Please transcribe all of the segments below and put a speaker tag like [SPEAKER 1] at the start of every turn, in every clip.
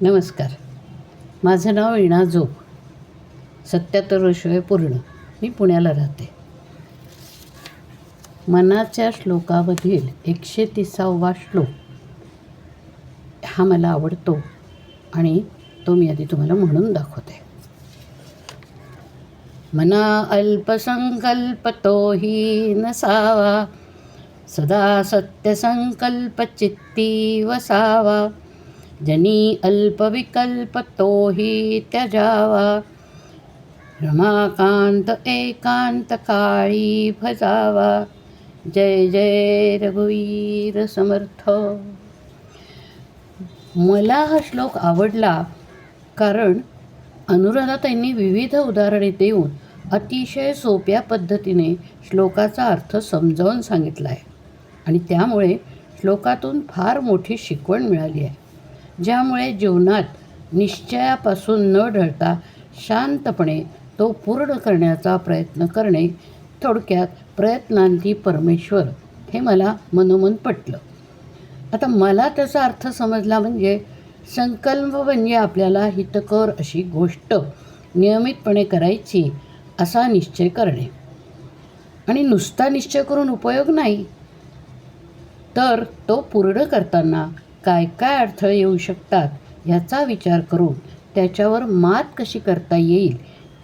[SPEAKER 1] नमस्कार. माझं नाव इणा जोग. सत्याहत्तर वर्ष आहे पूर्ण. मी पुण्याला राहते. मनाच्या श्लोकामधील एकशे तिसावा श्लोक हा मला आवडतो आणि तो मी आधी तुम्हाला म्हणून दाखवते. मना अल्पसंकल्पतो ही नसावा. सदा सत्यसंकल्प चित्ती वसावा. जनी अल्पविकल्प तोही त्यजावा। रमाकांत एकांत काळी भजावा। जय जय रघुवीर समर्थ। मला हा श्लोक आवडला कारण अनुराधाताईंनी विविध उदाहरणे देऊन अतिशय सोप्या पद्धतीने श्लोकाचा अर्थ समजावून सांगितला आहे आणि त्यामुळे श्लोकातून फार मोठी शिकवण मिळाली आहे. ज्यामुळे जीवनात निश्चयापासून न ढळता शांतपणे तो पूर्ण करण्याचा प्रयत्न करणे थोडक्यात प्रयत्नांती परमेश्वर हे मला मनोमन पटलं. आता मला त्याचा अर्थ समजला म्हणजे संकल्प म्हणजे आपल्याला हितकर अशी गोष्ट नियमितपणे करायची असा निश्चय करणे. आणि नुसता निश्चय करून उपयोग नाही तर तो पूर्ण करताना काय काय अडथळे येऊ शकतात ह्याचा विचार करून त्याच्यावर मात कशी करता येईल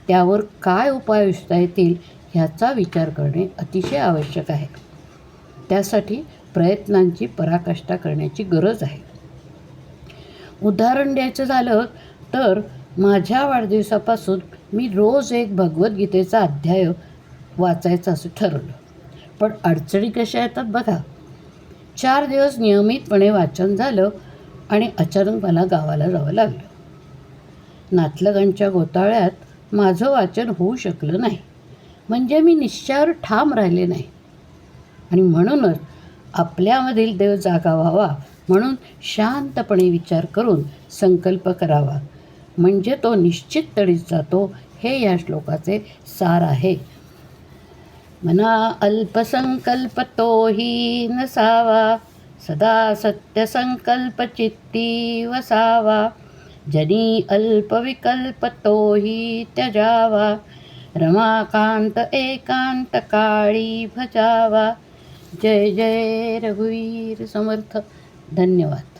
[SPEAKER 1] त्यावर काय उपाय योजता येतील ह्याचा विचार करणे अतिशय आवश्यक आहे. त्यासाठी प्रयत्नांची पराकाष्ठा करण्याची गरज आहे. उदाहरण द्यायचं झालं तर माझ्या वाढदिवसापासून मी रोज एक भगवद्गीतेचा अध्याय वाचायचं असं ठरवलं. पण अडचणी कशा येतात बघा. चार दिवस नियमितपणे वाचन झालं आणि अचानक मला गावाला जावं लागलं. नातलगांच्या गोताळ्यात माझं वाचन होऊ शकलं नाही. म्हणजे मी निश्चयावर ठाम राहिले नाही. आणि म्हणूनच आपल्यामधील देव जागा व्हावा म्हणून शांतपणे विचार करून संकल्प करावा. म्हणजे तो निश्चित तडीत जातो हे या श्लोकाचे सार आहे. मना अल्पसंकल्पतो हि नसावा सदा सत्यसंकल्पचित्ती वसावा जनी अल्पविकल्पतो हि त्यजावा रमाकांत एकांत काळी भजावा। जय जय रघुवीर समर्थ। धन्यवाद।